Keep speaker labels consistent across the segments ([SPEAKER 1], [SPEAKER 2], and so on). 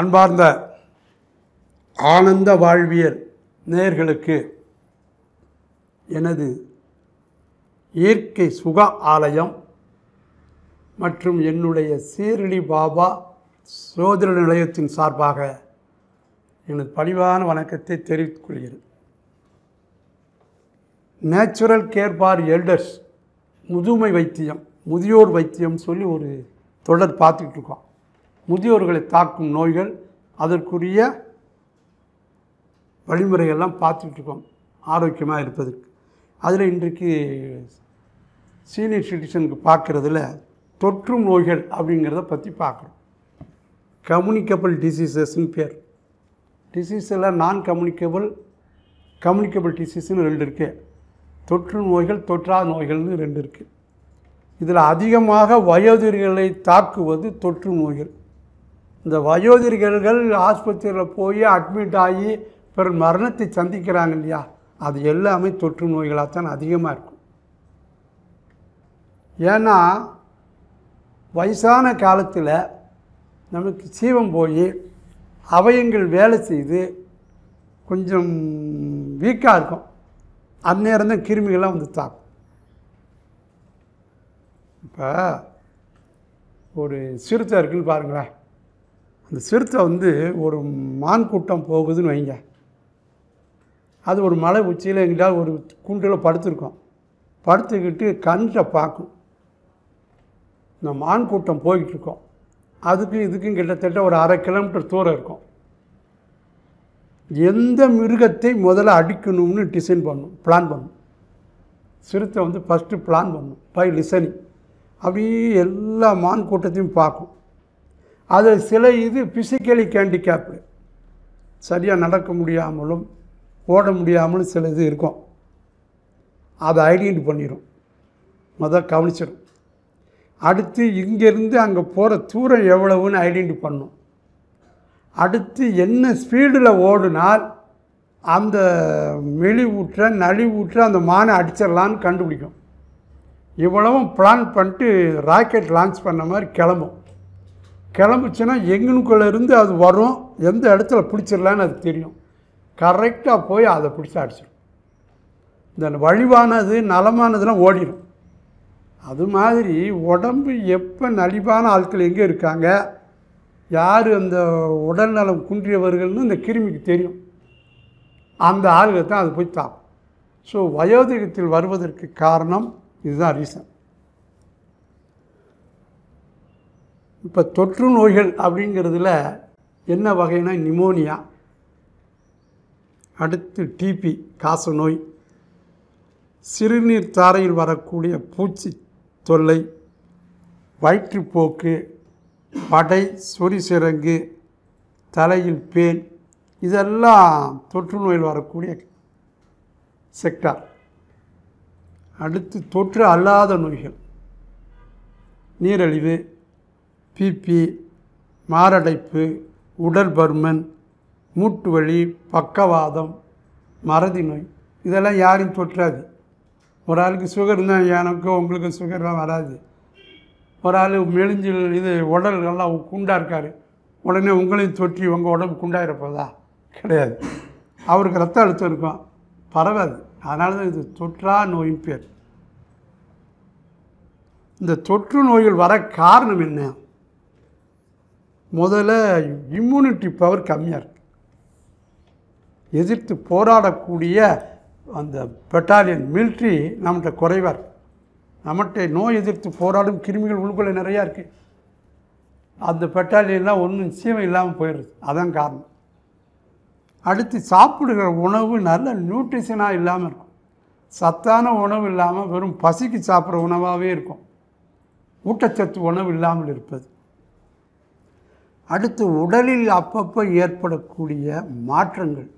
[SPEAKER 1] அன்பார்ந்த ஆனந்த வாழ்வியல் நேர்களுக்கு எனது இயற்கை சுக ஆலயம் மற்றும் என்னுடைய சீரடி பாபா சோதர நிலையத்தின் சார்பாக எனது பணிவான வணக்கத்தை தெரிவித்துக் கொள்கிறேன். நேச்சுரல் கேர் ஃபார் எல்டர்ஸ் முதுமை வைத்தியம் முதியோர் வைத்தியம் சொல்லி ஒரு தொடர் பார்த்துக்கிட்டு இருக்கோம். முதியோர்களை தாக்கும் நோய்கள் அதற்குரிய வழிமுறைகள்லாம் பார்த்துட்ருக்கோம் ஆரோக்கியமாக இருப்பதற்கு. அதில் இன்றைக்கு சீனியர் சிட்டிசனுக்கு பார்க்குறதுல தொற்றும் நோய்கள் அப்படிங்கிறத பற்றி பார்க்குறோம். கம்யூனிகபிள் டிசீசஸ்ன்னு பேர். டிசீஸில் நான் கம்யூனிகபிள் கம்யூனிகபிள் டிசீஸ்னு ரெண்டு இருக்குது தொற்று நோய்கள் தொற்றாத நோய்கள்னு ரெண்டு இருக்குது இதில் அதிகமாக வயோதிகர்களை தாக்குவது தொற்று நோய்கள். இந்த வயோதிகர்கள் ஆஸ்பத்திரியில் போய் அட்மிட் ஆகி பிறகு மரணத்தை சந்திக்கிறாங்க இல்லையா? அது எல்லாமே தொற்று நோய்களாக தான் அதிகமாக இருக்கும். ஏன்னா வயசான காலத்தில் நமக்கு சீவம் போய் அவயங்கள் வேலை செய்து கொஞ்சம் வீக்காக இருக்கும். அந்நேரம் தான் கிருமிகள்லாம் வந்து தாக்கும். இப்போ ஒரு சிறுத்தை இருக்குன்னு பாருங்களேன். அந்த சிறுத்தை வந்து ஒரு மான் கூட்டம் போகுதுன்னு வைங்க. அது ஒரு மலை உச்சியில் எங்கிட்ட ஒரு குண்டில் படுத்துருக்கோம். படுத்துக்கிட்டு கண்ணில் பார்க்கும். இந்த மான் கூட்டம் போய்கிட்டு இருக்கோம் அதுக்கும் இதுக்கும் கிட்டத்தட்ட ஒரு அரை கிலோமீட்டர் தூரம் இருக்கும். எந்த மிருகத்தை முதல்ல அடிக்கணும்னு டிசைன் பண்ணும் பிளான் பண்ணும். சிறுத்தை வந்து ஃபஸ்ட்டு பிளான் பண்ணும் பை லிசனிங் அப்படியே எல்லா மான் கூட்டத்தையும் பார்க்கும். அது சில இது ஃபிசிக்கலி கேண்டிகேப்பு சரியாக நடக்க முடியாமலும் ஓட முடியாமலும் சில இது இருக்கும். அதை ஐடென்டி பண்ணிடும் மொதல் கவனிச்சிடும் அடுத்து இங்கேருந்து அங்கே போகிற தூரம் எவ்வளவுன்னு ஐடென்டி பண்ணும். அடுத்து என்ன ஸ்பீடில் ஓடுனால் அந்த மெலிவூற்ற நலிவூற்ற அந்த மானை அடிச்சிடலான்னு கண்டுபிடிக்கும். இவ்வளவும் பிளான் பண்ணிட்டு ராக்கெட் லான்ச் பண்ண மாதிரி கிளம்பும். கிளம்புச்சுன்னா எங்கனுக்குள்ளேருந்து அது வரும் எந்த இடத்துல பிடிச்சிடலான்னு அது தெரியும். கரெக்டாக போய் அதை பிடிச்சி அடிச்சிடும் இந்த வலிவானது நலமானதுலாம் ஓடிடும் அது மாதிரி உடம்பு எப்போ நலிவான ஆட்கள் எங்கே இருக்காங்க யார் அந்த உடல்நலம் குன்றியவர்கள்னு இந்த கிருமிக்கு தெரியும். அந்த ஆளுகளை தான் அது போய் தாக்கும். ஸோ வயோதிகத்தில் வருவதற்கு காரணம் இதுதான் ரீசன் இப்போ தொற்று நோய்கள் அப்படிங்கிறதுல என்ன வகைனா நிமோனியா அடுத்து டிபி காச நோய் சிறுநீர் தாரையில் வரக்கூடிய பூச்சி தொல்லை வயிற்றுப்போக்கு படை சொறி சிறங்கு தலையில் பேன் இதெல்லாம் தொற்று நோயில் வரக்கூடிய செக்டார் அடுத்து தொற்று அல்லாத நோய்கள் நீரழிவு பிபி மாரடைப்பு உடல் பருமன் மூட்டு வலி பக்கவாதம் மறதி நோய் இதெல்லாம் யாரையும் தொற்றாது. ஒரு ஆளுக்கு சுகர் தான் எனக்கு உங்களுக்கு சுகர்லாம் வராது. ஒரு ஆள் மெலிஞ்சில் இது உடல்கள்லாம் குண்டாக இருக்கார். உடனே உங்களையும் தொற்றி உங்கள் உடம்பு குண்டாயிருப்பதா? கிடையாது. அவருக்கு ரத்த அழுத்தம் இருக்கும். பரவாது அதனால தான் இது தொற்றா நோயின் பேர். இந்த தொற்று நோய்கள் வர காரணம் என்ன? முதல்ல இம்யூனிட்டி பவர் கம்மியாக இருக்குது எதிர்த்து போராடக்கூடிய அந்த பெட்டாலியன் மிலிட்ரி நம்மகிட்ட குறைவாக இருக்குது நம்மகிட்ட நோய் எதிர்த்து போராடும் கிருமிகள் உள்கொள்ள நிறையா இருக்குது அந்த பெட்டாலியன்லாம் ஒன்றும் சீமை இல்லாமல் போயிடுது. அதான் காரணம். அடுத்து சாப்பிடுகிற உணவு நல்ல நியூட்ரிஷனாக இல்லாமல் இருக்கும். சத்தான உணவு இல்லாமல் வெறும் பசிக்கு சாப்பிட்ற உணவாகவே இருக்கும். ஊட்டச்சத்து உணவு இல்லாமல் இருப்பது. அடுத்து உடலில் அப்பப்போ ஏற்படக்கூடிய மாற்றங்கள்.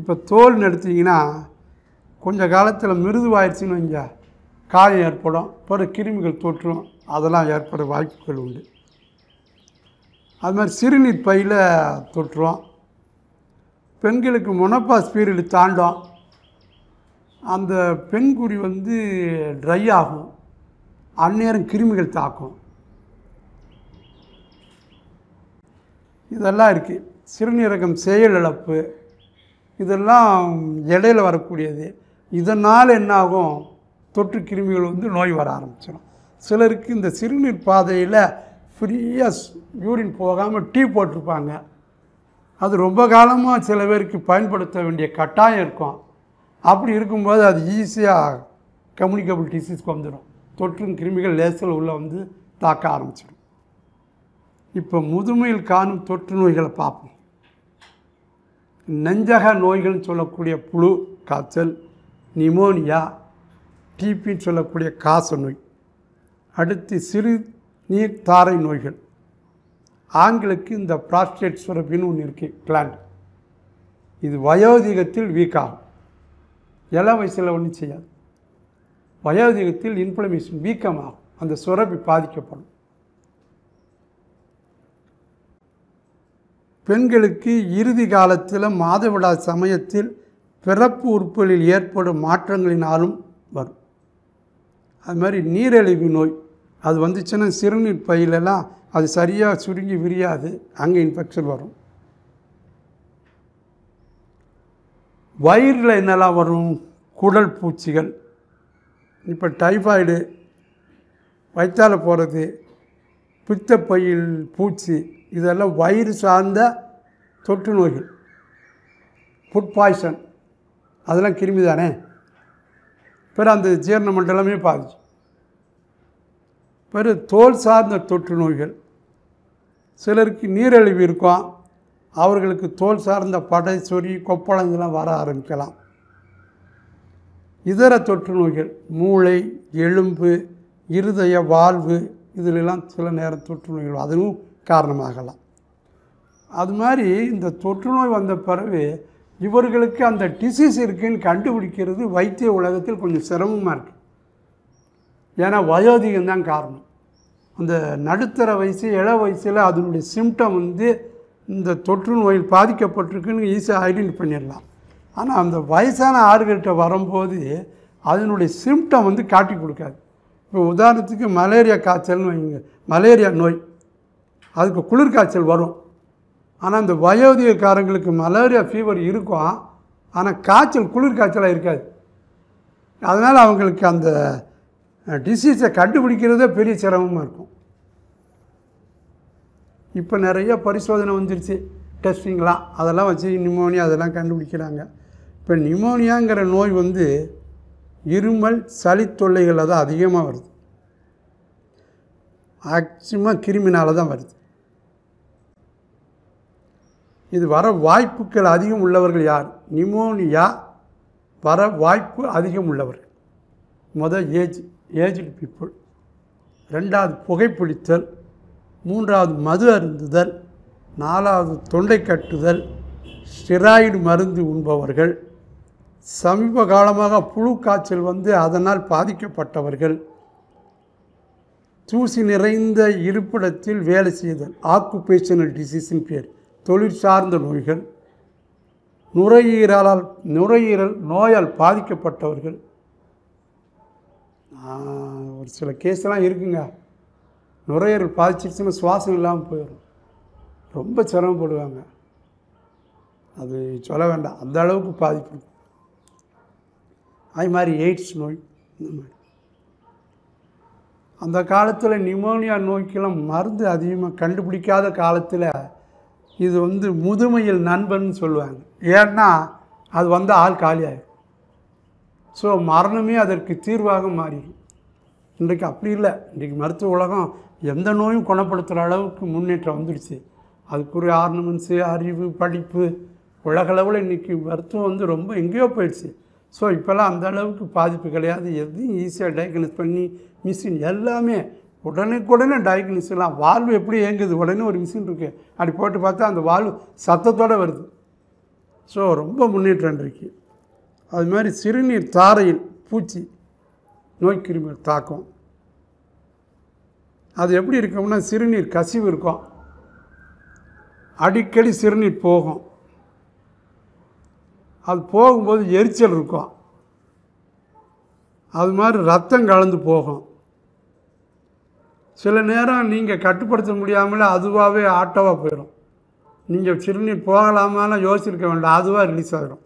[SPEAKER 1] இப்போ தோல்னு எடுத்தீங்கன்னா கொஞ்ச காலத்தில் மிருதுவாயிடுச்சுன்னு வைங்க. காயம் ஏற்படும் பிறகு கிருமிகள் தொற்றும் அதெல்லாம் ஏற்பட வாய்ப்புகள் உண்டு. அது மாதிரி சிறுநீர் பையில் தொற்றுவோம் பெண்களுக்கு முனப்பாஸ் பீரியடு தாண்டும். அந்த பெண்குடி வந்து ட்ரை ஆகும். அந்நேரம் கிருமிகள் தாக்கும். இதெல்லாம் இருக்குது சிறுநீரகம் செயலிழப்பு இதெல்லாம் இடையில வரக்கூடியது. இதனால் என்னாகும்? தொற்று கிருமிகள் வந்து நோய் வர ஆரம்பிச்சிடும் சிலருக்கு இந்த சிறுநீர் பாதையில் ஃப்ரீயாக யூரின் போகாமல் டீ போட்டிருப்பாங்க. அது ரொம்ப காலமாக சில பேருக்கு பயன்படுத்த வேண்டிய கட்டாயம் இருக்கும். அப்படி இருக்கும்போது அது ஈஸியாக கம்யூனிகபிள் டிசீஸ்க்கு வந்துடும் தொற்றும் கிருமிகள் லேசில் உள்ளே வந்து தாக்க ஆரம்பிச்சிடும் இப்போ முதுமையில் காணும் தொற்று நோய்களை பார்ப்போம். நெஞ்சக நோய்கள்னு சொல்லக்கூடிய புழு காய்ச்சல் நிமோனியா டிபின்னு சொல்லக்கூடிய காச நோய். அடுத்து சிறு நீர் தாரை நோய்கள். ஆண்களுக்கு இந்த ப்ராஸ்டேட் சுரப்பின்னு ஒன்று இருக்குது கிளாண்ட் இது வயோதிகத்தில் வீக் ஆகும். இளம் வயசில் ஒன்றும் செய்யாது. வயோதிகத்தில் இன்ஃப்ளமேஷன் வீக்கமாகும் அந்த சுரப்பி பாதிக்கப்படும். பெண்களுக்கு இறுதி காலத்தில் மாதவிடா சமயத்தில் பிறப்பு உறுப்புகளில் ஏற்படும் மாற்றங்களினாலும் வரும். அது மாதிரி நீரிழிவு நோய் அது வந்துச்சுன்னா சிறுநீர் பையிலெல்லாம் அது சரியாக சுருங்கி விரியாது. அங்கே இன்ஃபெக்ஷன் வரும். வயிறில் என்னெல்லாம் வரும்? குடல் பூச்சிகள். இப்போ டைஃபாய்டு வயிற்றால் போகிறது பித்தப்பையில் பூச்சி இதெல்லாம் வயிறு சார்ந்த தொற்று நோய்கள். ஃபுட் பாய்சன் அதெல்லாம் கிருமி தானே? பிற அந்த ஜீரண மண்டலமே பாதிச்சு பிறகு தோல் சார்ந்த தொற்று நோய்கள். சிலருக்கு நீரிழிவு இருக்கும். அவர்களுக்கு தோல் சார்ந்த படை சொறி கொப்பளம் இதெல்லாம் வர ஆரம்பிக்கலாம். இதர தொற்று நோய்கள் மூளை எலும்பு இருதய வாழ்வு இதிலெல்லாம் சில நேரம் தொற்று நோய்கள் அதுவும் காரணமாகலாம். அது மாதிரி இந்த தொற்று நோய் வந்த பிறகு இவர்களுக்கு அந்த டிசீஸ் இருக்குன்னு கண்டுபிடிக்கிறது வைத்திய உலகத்தில் கொஞ்சம் சிரமமாக இருக்குது ஏன்னா வயோதிகம்தான் காரணம். அந்த நடுத்தர வயசு இள வயசில் அதனுடைய சிம்டம் வந்து இந்த தொற்று நோயில் பாதிக்கப்பட்டிருக்குன்னு ஈஸியாக ஐடென்டி பண்ணிடலாம். ஆனால் அந்த வயசான ஆறுகள்கிட்ட வரும்போது அதனுடைய சிம்டம் வந்து காட்டி கொடுக்காது. இப்போ உதாரணத்துக்கு மலேரியா காய்ச்சல்னு வைங்க. மலேரியா நோய். அதுக்கு குளிர் காய்ச்சல் வரும். ஆனால் அந்த வயோதிகக்காரங்களுக்கு மலேரியா ஃபீவர் இருக்கும். ஆனால் காய்ச்சல் குளிர் காய்ச்சலாக இருக்காது. அதனால் அவங்களுக்கு அந்த டிசீஸை கண்டுபிடிக்கிறதே பெரிய சிரமமாக இருக்கும். இப்போ நிறைய பரிசோதனை வந்துருச்சு. டெஸ்டிங்லாம் அதெல்லாம் வச்சு நிமோனியா அதெல்லாம் கண்டுபிடிக்கிறாங்க. இப்போ நிமோனியாங்கிற நோய் வந்து இருமல் சளி தொல்லைகளில் தான் அதிகமாக வருது. மேக்சிமம் கிருமினால் தான் வருது. இது வர வாய்ப்புகள் அதிகம் உள்ளவர்கள் யார்? நிமோனியா வர வாய்ப்பு அதிகம் உள்ளவர்கள். முதல் ஏஜ் ஏஜ்டு பீப்புள் ரெண்டாவது புகைப்பிடித்தல். மூன்றாவது மது அருந்துதல். நாலாவது தொண்டை கட்டுதல். ஸ்டிராய்டு மருந்து உண்பவர்கள். சமீப காலமாக புழு காய்ச்சல் வந்து அதனால் பாதிக்கப்பட்டவர்கள். தூசி நிறைந்த இருப்பிடத்தில் வேலை செய்தல் ஆக்குபேஷனல் டிசீஸின் பேர். தொழிற்சார்ந்த நோய்கள். நுரையீரலால் நுரையீரல் நோயால் பாதிக்கப்பட்டவர்கள். ஒரு சில கேஸ்லாம் இருக்குங்க. நுரையீரல் பாதிச்சிருச்சுன்னா சுவாசம் இல்லாமல் போயிடும். ரொம்ப சிரமப்படுவாங்க. அது சொல்ல வேண்டாம். அந்த அளவுக்கு பாதிப்பு அது மாதிரி எய்ட்ஸ் நோய் இந்த மாதிரி. அந்த காலத்தில் நிமோனியா நோய்க்கெல்லாம் மருந்து அதிகமாக கண்டுபிடிக்காத காலத்தில் இது வந்து முதுமையில் நண்பன் சொல்லுவாங்க. ஏன்னா அது வந்து ஆள் காலியாகும் ஸோ மரணமே அதற்கு தீர்வாக மாறிடும். இன்றைக்கு அப்படி இல்லை. இன்றைக்கு மருத்துவ உலகம் எந்த நோயும் குணப்படுத்துகிற அளவுக்கு முன்னேற்றம் வந்துடுச்சு. அதுக்குரிய ஆர்னமெண்ட்ஸு அறிவு படிப்பு உலகளவில் இன்றைக்கி மருத்துவம் வந்து ரொம்ப எங்கேயோ போயிடுச்சு. ஸோ இப்போல்லாம் அந்த அளவுக்கு பாதிப்பு கிடையாது. எதையும் ஈஸியாக டயக்னோஸ் பண்ணி மிஷின் எல்லாமே உடனுக்குடனே டயக்னோஸ் வால்வு எப்படி இயங்குது? உடனே ஒரு மிஷின் இருக்குது அப்படி போட்டு பார்த்தா அந்த வால்வு சத்தத்தோடு வருது. ஸோ ரொம்ப முன்னேற்றம் இருக்கு. அது மாதிரி சிறுநீர் தாரையில் பூச்சி நோய்க்கிருமிகள் தாக்கும். அது எப்படி இருக்கும்னா சிறுநீர் கசிவு இருக்கும். அடிக்கடி சிறுநீர் போகும். அது போகும்போது எரிச்சல் இருக்கும். அது மாதிரி ரத்தம் கலந்து போகும். சில நேரம் நீங்கள் கட்டுப்படுத்த முடியாமல் அதுவாகவே ஆட்டோவாக போயிடும் நீங்கள் சிறுநீர் போகலாமான்னு யோசிச்சிருக்க வேண்டாம். அதுவாக ரிலீஸ் ஆகிடும்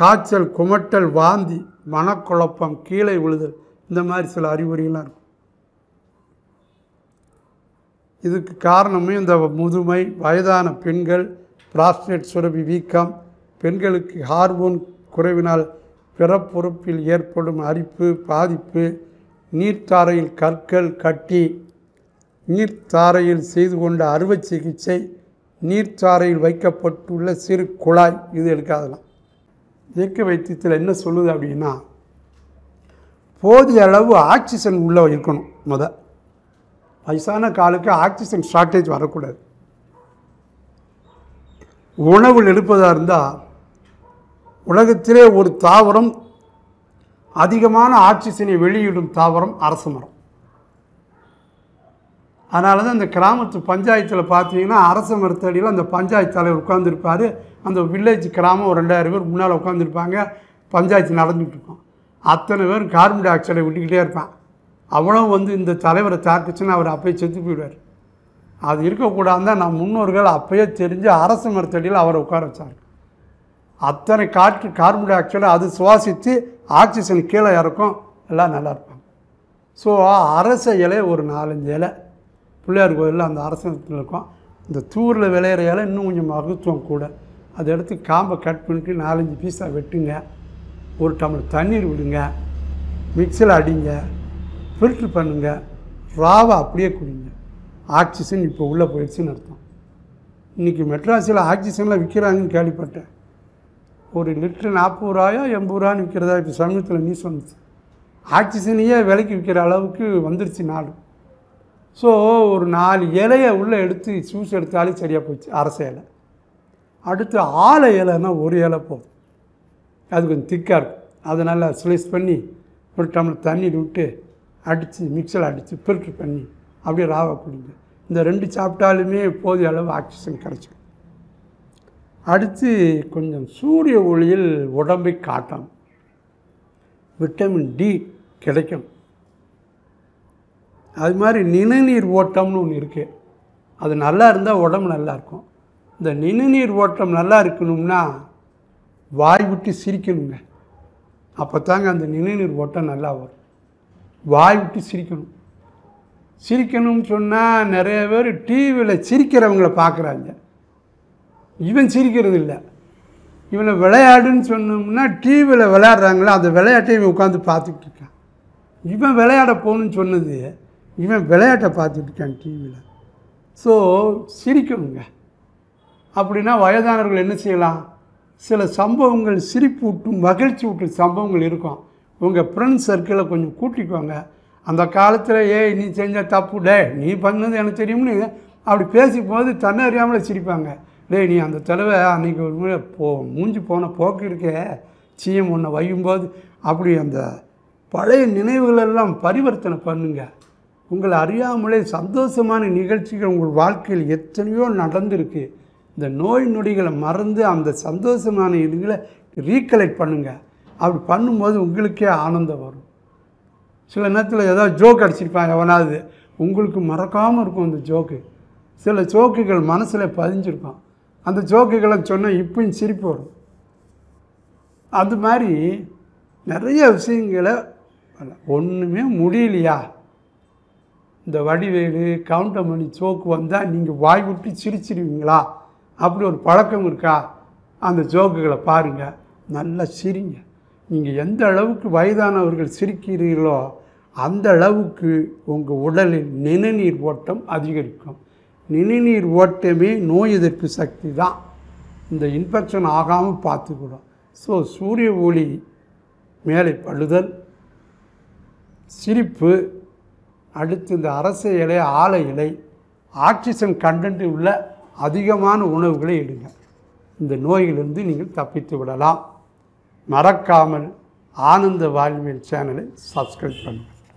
[SPEAKER 1] காய்ச்சல் குமட்டல் வாந்தி மனக்குழப்பம் கீழே விழுதல் இந்த மாதிரி சில அறிகுறிகள்லாம் இருக்கும். இதுக்கு காரணமே இந்த முதுமை வயதான பெண்கள் பிராஸ்டேட் சுரபி வீக்கம் பெண்களுக்கு ஹார்மோன் குறைவினால் பிறப்புறுப்பில் ஏற்படும் அரிப்பு பாதிப்பு நீர்த்தாரையில் கற்கள் கட்டி நீர்த்தாரையில் செய்து கொண்ட அறுவை சிகிச்சை நீர்த்தாரையில் வைக்கப்பட்டுள்ள சிறு குழாய் இது எடுக்காதலாம். இயக்க வைத்தியத்தில் என்ன சொல்லுது அப்படின்னா போதிய அளவு ஆக்சிஜன் உள்ளே இருக்கணும் முத. வயசான காலுக்கு ஆக்சிஜன் ஷார்ட்டேஜ் வரக்கூடாது. உணவில் எடுப்பதாக இருந்தால் உலகத்திலே ஒரு தாவரம் அதிகமான ஆக்சிஜனை வெளியிடும் தாவரம் அரச மரம். அதனால தான் இந்த கிராமத்து பஞ்சாயத்தில் பார்த்தீங்கன்னா அரச மரத்தடியில் அந்த பஞ்சாயத்து தலைவர் உட்காந்துருப்பார் அந்த வில்லேஜ் கிராமம் ஒரு ரெண்டாயிரம் பேர் முன்னால் உட்காந்துருப்பாங்க பஞ்சாயத்து நடந்துகிட்டு இருக்கும் அத்தனை பேர் கார்பன் டை ஆக்சைடை விட்டுக்கிட்டே இருப்பான். அவ்வளோ வந்து இந்த தலைவரை தாக்குச்சுன்னு அவர் அப்பயே செத்து போயிடுவார். அது இருக்கக்கூடாதுன்னு தான் நான் முன்னோர்கள் அப்பயே தெரிஞ்சு அரச மரத்தடியில் அவரை உட்கார வச்சாங்க. அத்தனை காற்று கார்பன் டை ஆக்சைடு அது சுவாசித்து ஆக்சிஜன் கீழே இறக்கும். எல்லாம் நல்லா இருப்பாங்க ஸோ அரச இலை ஒரு நாலஞ்சு இலை. பிள்ளையார் கோயிலில் அந்த அரசத்தில் இருக்கும். இந்த தூரில் விளையிற இலை இன்னும் கொஞ்சம் மகத்துவம் கூட. அதை எடுத்து காம்பை கட் பண்ணிட்டு நாலஞ்சு பீஸாக வெட்டுங்க. ஒரு டம்ளர் தண்ணீர் விடுங்க. மிக்சியில் அடிங்க. ஃபில்ட்ரு பண்ணுங்க. ராவை அப்படியே குடிங்க. ஆக்சிஜன் இப்போ உள்ளே போயிடுச்சுன்னு அர்த்தம். இன்றைக்கி மெட்ராஸில் ஆக்சிஜனில் விற்கிறாங்கன்னு கேள்விப்பட்டேன். ஒரு லிட்டரு நாற்பது ரூபாயோ எண்பது ரூபான்னு விற்கிறதா இப்போ சமீபத்தில் நியூஸ் வந்துச்சு. ஆக்சிஜனையே விலைக்கு விற்கிற அளவுக்கு வந்துருச்சு நாடு. ஸோ ஒரு நாலு இலையை உள்ளே எடுத்து ஜூஸ் எடுத்தாலே சரியாக போச்சு அரச இலை. அடுத்து ஆலை இலைன்னா ஒரு இலை போதும். அது கொஞ்சம் திக்காக இருக்கும். அதை நல்லா ஸ்லைஸ் பண்ணி ஒரு டம்ளர் தண்ணி விட்டு அடித்து மிக்சரில் அடித்து ஃபில்ட்ரு பண்ணி அப்படியே ராவை குடிங்க. இந்த ரெண்டு சாப்பிட்டாலுமே போதிய அளவு ஆக்சிஜன் கிடச்சிடும் அடுத்து கொஞ்சம் சூரிய ஒளியில் உடம்பை காட்டணும் விட்டமின் டி கிடைக்கும். அது மாதிரி நிணநீர் ஓட்டம்னு ஒன்று இருக்குது அது நல்லா இருந்தால் உடம்பு நல்லா இருக்கும். இந்த நிணநீர் ஓட்டம் நல்லா இருக்கணும்னா வாய் விட்டு சிரிக்கணுங்க. அப்போ தாங்க அந்த நிணநீர் ஓட்டம் நல்லா வரும். வாய் விட்டு சிரிக்கணும். சிரிக்கணும்னு சொன்னால் நிறைய பேர் டிவியில் சிரிக்கிறவங்கள பார்க்குறாங்க இவன் சிரிக்கிறது இல்லை இவனை விளையாடுன்னு சொன்னோம்னா டிவியில் விளையாடுறாங்களோ? அந்த விளையாட்டை இவன் உட்காந்து பார்த்துக்கிட்டு இருக்கான். இவன் விளையாட போகணுன்னு சொன்னது இவன் விளையாட்டை பார்த்துட்டு இருக்கான் டிவியில் ஸோ சிரிக்கணுங்க. அப்படின்னா வயதானவர்கள் என்ன செய்யலாம்? சில சம்பவங்கள் சிரிப்பு ஊட்டும் மகிழ்ச்சி ஊட்டும் சம்பவங்கள் இருக்கும். உங்கள் ஃப்ரெண்ட்ஸ் சர்க்கிளை கொஞ்சம் கூட்டிக்குவாங்க அந்த காலத்தில் ஏய் நீ செஞ்ச தப்பு டே நீ பண்ணது எனக்கு தெரியும்னு அப்படி பேசும்போது தன்னை சிரிப்பாங்க. டேய் நீ அந்த தடவை அன்றைக்கி ஒரு முறை போ மூஞ்சி போன போக்கு இருக்கே சிஎம் ஒன்றை வையும்போது அப்படி அந்த பழைய நினைவுகளெல்லாம் பரிவர்த்தனை பண்ணுங்க. உங்களை அறியாமலே சந்தோஷமான நிகழ்ச்சிகள் உங்கள் வாழ்க்கையில் எத்தனையோ நடந்திருக்கு. இந்த நோய் நொடிகளை மறந்து அந்த சந்தோஷமான இதுகளை ரீகலெக்ட் பண்ணுங்கள் அப்படி பண்ணும்போது உங்களுக்கே ஆனந்தம் வரும். சில நேரத்தில் ஏதாவது ஜோக் அடிச்சிருப்பாங்க எவனாவது. உங்களுக்கு மறக்காமல் இருக்கும் அந்த ஜோக்கு சில ஜோக்குகள் மனசில் பதிஞ்சிருக்கும். அந்த ஜோக்குகளை சொன்னால் இப்பயும் சிரிப்பு வரும். அது மாதிரி நிறைய விஷயங்களை ஒன்றுமே முடியலையா? இந்த வடிவேலு கவுண்டமணி ஜோக்கு வந்தால் நீங்கள் வாய் விட்டு சிரிச்சிருவீங்களா? அப்படி ஒரு பழக்கம் இருக்கா? அந்த ஜோக்குகளை பாருங்கள் நல்லா சிரிங்க. நீங்கள் எந்த அளவுக்கு வயதானவர்கள் சிரிக்கிறீர்களோ அந்த அளவுக்கு உங்கள் உடலில் நிணநீர் ஓட்டம் அதிகரிக்கும். நிணிநீர் ஓட்டமே நோய் எதிர்ப்பு சக்தி தான். இந்த இன்ஃபெக்ஷன் ஆகாமல் பார்த்துக்கிடும் ஸோ சூரிய ஒளி மேலே பழுதல் சிரிப்பு அடுத்து இந்த அரச இலை ஆலை இலை ஆக்சிஜன் கண்டென்ட் உள்ள அதிகமான உணவுகளை எடுங்க. இந்த நோயிலிருந்து நீங்கள் தப்பித்து விடலாம். மறக்காமல் ஆனந்த வாழ்வியல் சேனலை சப்ஸ்கிரைப் பண்ணுங்கள்